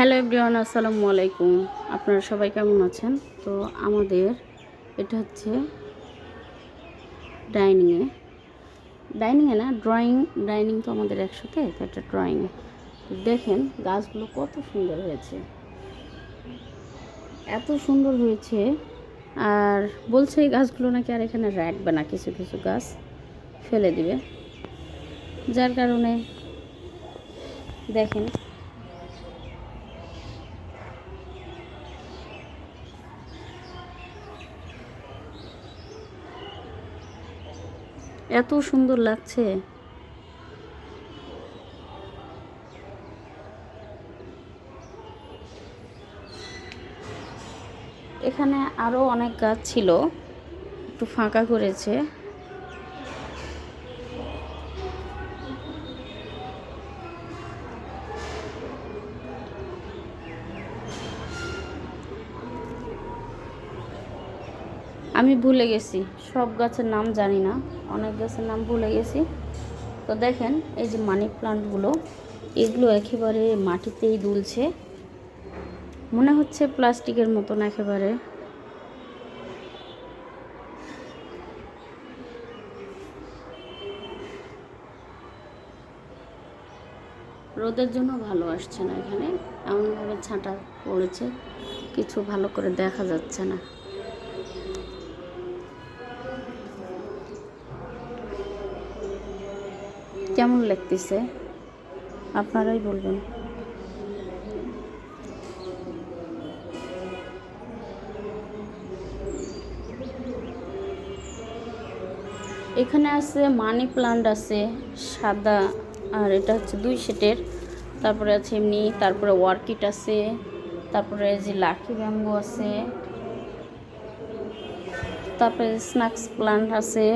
Hello everyone, আসসালামু আলাইকুম। আপনারা সবাই কেমন আছেন? তো আমাদের এটা হচ্ছে ডাইনিংয়ে ডাইনিংয়ে না, ড্রয়িং, ডাইনিং তো আমাদের একসাথে, তো এটা ড্রয়িংয়ে দেখেন, গাছগুলো কত সুন্দর হয়েছে। এত সুন্দর হয়েছে। আর বলছে এই গাছগুলো নাকি আর এখানে রাখবে না, কিছু কিছু গাছ ফেলে দিবে। যার কারণে দেখেন এত সুন্দর লাগছে। এখানে আরও অনেক গাছ ছিল একটু ফাঁকা করেছে। আমি ভুলে গেছি, সব গাছের নাম জানি না, অনেক গাছের নাম ভুলে গেছি। তো দেখেন, এই যে মানি প্লান্টগুলো, এগুলো একেবারে মাটিতেই দুলছে। মনে হচ্ছে প্লাস্টিকের মতন একেবারে। রোদের জন্য ভালো আসছে না এখানে, এমনভাবে ছাঁটা পড়েছে, কিছু ভালো করে দেখা যাচ্ছে না। কেমন লাগতেছে? আপনারাই বলবেন। এখানে আছে মানি প্লান্ট আছে, সাদা, আর এটা হচ্ছে দুই সেটের। তারপরে আছে এমনি, তারপরে ওয়ার্কিট আছে, তারপরে যে লাকি ব্যাম্বু আছে, তারপরে স্ন্যাক্স প্লান্ট আছে।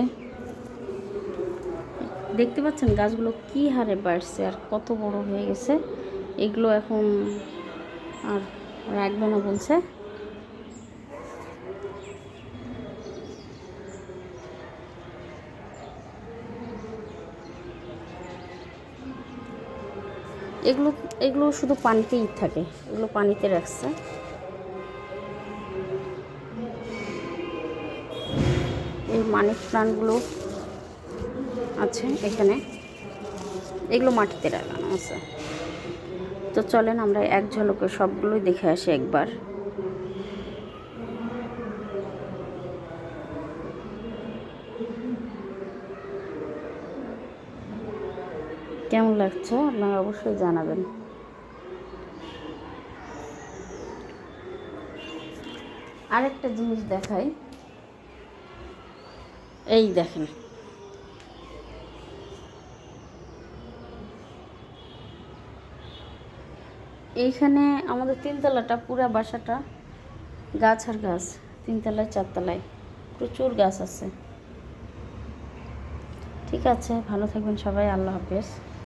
দেখতে পাচ্ছেন গাছগুলো কি হারে বাড়ছে আর কত বড় হয়ে গেছে? এগুলো এখন আর রাখবে না বলছে। এগুলো এগুলো শুধু পানিতেই থাকে, এগুলো পানিতে রাখছে। এই মানি প্লান্টগুলো আছে এখানে। এগুলো মাটিতে লাগানো আছে। তো চলেন আমরা এক ঝলকে সবগুলোই দেখে আসি একবার। কেমন লাগছে? আপনারা অবশ্যই জানাবেন। আরেকটা জিনিস দেখাই। এই দেখেন এইখানে আমাদের তিনতলাটা, পুরা বাসাটা গাছ আর গাছ, তিনতলায় চারতলায়। প্রচুর গাছ আছে। ঠিক আছে, ভালো থাকবেন সবাই, আল্লাহ হাফেজ।